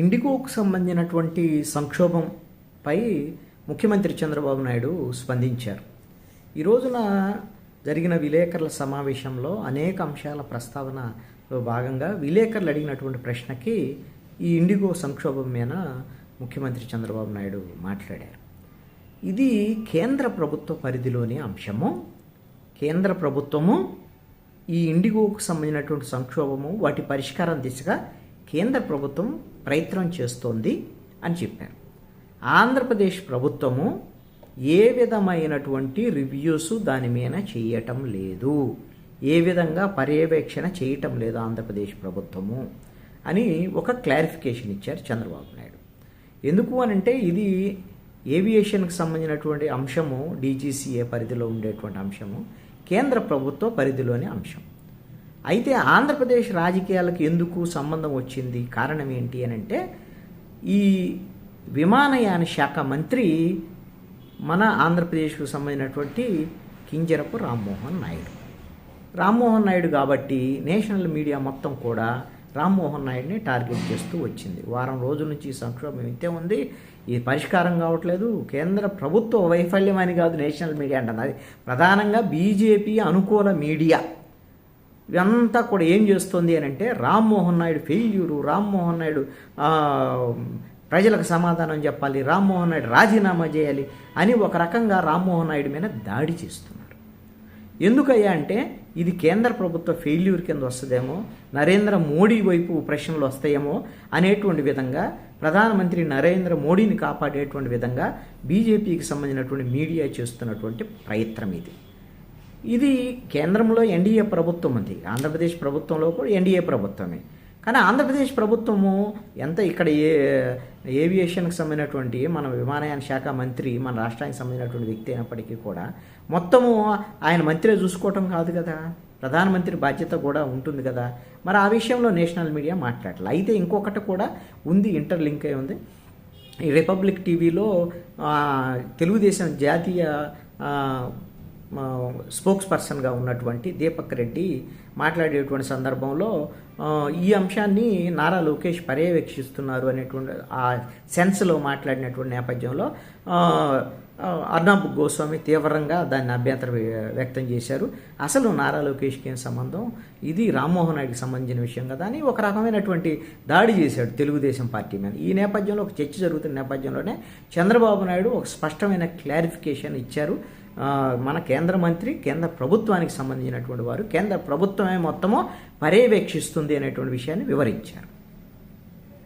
ఇండిగోకు సంబంధించినటువంటి సంక్షోభంపై ముఖ్యమంత్రి చంద్రబాబు నాయుడు స్పందించారు. ఈ రోజున జరిగిన విలేకరుల సమావేశంలో అనేక అంశాల ప్రస్తావనలో భాగంగా విలేకరులు అడిగినటువంటి ప్రశ్నకి ఈ ఇండిగో సంక్షోభం మీద ముఖ్యమంత్రి చంద్రబాబు నాయుడు మాట్లాడారు. ఇది కేంద్ర ప్రభుత్వ పరిధిలోని అంశము. కేంద్ర ప్రభుత్వము ఈ ఇండిగోకు సంబంధించినటువంటి సంక్షోభము వాటి పరిష్కారం దిశగా కేంద్ర ప్రభుత్వం ప్రయత్నం చేస్తోంది అని చెప్పారు. ఆంధ్రప్రదేశ్ ప్రభుత్వము ఏ విధమైనటువంటి రివ్యూస్ దాని మీద చేయటం లేదు. ఏ విధంగా పర్యవేక్షణ చేయటం లేదు ఆంధ్రప్రదేశ్ ప్రభుత్వము అని ఒక క్లారిఫికేషన్ ఇచ్చారు చంద్రబాబు నాయుడు. ఎందుకు అని అంటే ఇది ఏవియేషన్కి సంబంధించినటువంటి అంశము డీజీసీఏ పరిధిలో ఉండేటువంటి అంశము కేంద్ర ప్రభుత్వ పరిధిలోని అంశం. అయితే ఆంధ్రప్రదేశ్ రాజకీయాలకు ఎందుకు సంబంధం వచ్చింది? కారణం ఏంటి అని అంటే ఈ విమానయాన శాఖ మంత్రి మన ఆంధ్రప్రదేశ్కు సంబంధించినటువంటి కింజరపు రామ్మోహన్ నాయుడు. రామ్మోహన్ నాయుడు కాబట్టి నేషనల్ మీడియా మొత్తం కూడా రామ్మోహన్ నాయుడిని టార్గెట్ చేస్తూ వచ్చింది. వారం రోజుల నుంచి ఈ సంక్షోభం ఇంతే ఉంది. ఇది పరిష్కారం కావట్లేదు. కేంద్ర ప్రభుత్వ వైఫల్యం అని కాదు నేషనల్ మీడియా అంటుంది అది ప్రధానంగా బీజేపీ అనుకూల మీడియా. ఇదంతా కూడా ఏం చేస్తుంది అని అంటే రామ్మోహన్ నాయుడు ఫెయిల్యూరు రామ్మోహన్ నాయుడు ప్రజలకు సమాధానం చెప్పాలి రామ్మోహన్ నాయుడు రాజీనామా చేయాలి అని ఒక రకంగా రామ్మోహన్ నాయుడు మీద దాడి చేస్తున్నారు. ఎందుకయ్యా అంటే ఇది కేంద్ర ప్రభుత్వ ఫెయిల్యూర్ కింద వస్తుందేమో నరేంద్ర మోడీ వైపు ప్రశ్నలు వస్తాయేమో అనేటువంటి విధంగా ప్రధానమంత్రి నరేంద్ర మోడీని కాపాడేటువంటి విధంగా బీజేపీకి సంబంధించినటువంటి మీడియా చేస్తున్నటువంటి ప్రయత్నం ఇది. ఇది కేంద్రంలో ఎన్డీఏ ప్రభుత్వం ఉంది ఆంధ్రప్రదేశ్ ప్రభుత్వంలో కూడా ఎన్డీఏ ప్రభుత్వమే. కానీ ఆంధ్రప్రదేశ్ ప్రభుత్వము ఎంత ఇక్కడ ఏ ఏవియేషన్కి సంబంధించినటువంటి మన విమానయాన శాఖ మంత్రి మన రాష్ట్రానికి సంబంధించినటువంటి వ్యక్తి అయినప్పటికీ కూడా మొత్తము ఆయన మంత్రే చూసుకోవటం కాదు కదా. ప్రధానమంత్రి బాధ్యత కూడా ఉంటుంది కదా. మరి ఆ విషయంలో నేషనల్ మీడియా మాట్లాడాలి. అయితే ఇంకొకటి కూడా ఉంది ఇంటర్లింక్ అయి ఉంది. ఈ రిపబ్లిక్ టీవీలో తెలుగుదేశం జాతీయ స్పోక్స్ పర్సన్గా ఉన్నటువంటి దీపక్ రెడ్డి మాట్లాడేటువంటి సందర్భంలో ఈ అంశాన్ని నారా లోకేష్ పర్యవేక్షిస్తున్నారు అనేటువంటి ఆ సెన్స్లో మాట్లాడినటువంటి నేపథ్యంలో ఆ, గోస్వామి తీవ్రంగా దాన్ని అభ్యంతరం వ్యక్తం చేశారు. అసలు నారా లోకేష్కి ఏం సంబంధం? ఇది రామ్మోహన్ నాయుడికి సంబంధించిన విషయం కదా అని ఒక రకమైనటువంటి దాడి చేశాడు తెలుగుదేశం పార్టీ మీద. ఈ నేపథ్యంలో ఒక చర్చ జరుగుతున్న నేపథ్యంలోనే చంద్రబాబు నాయుడు ఒక స్పష్టమైన క్లారిఫికేషన్ ఇచ్చారు. మన కేంద్ర మంత్రి కేంద్ర ప్రభుత్వానికి సంబంధించినటువంటి వారు కేంద్ర ప్రభుత్వమే మొత్తము పర్యవేక్షిస్తుంది అనేటువంటి విషయాన్ని వివరించారు.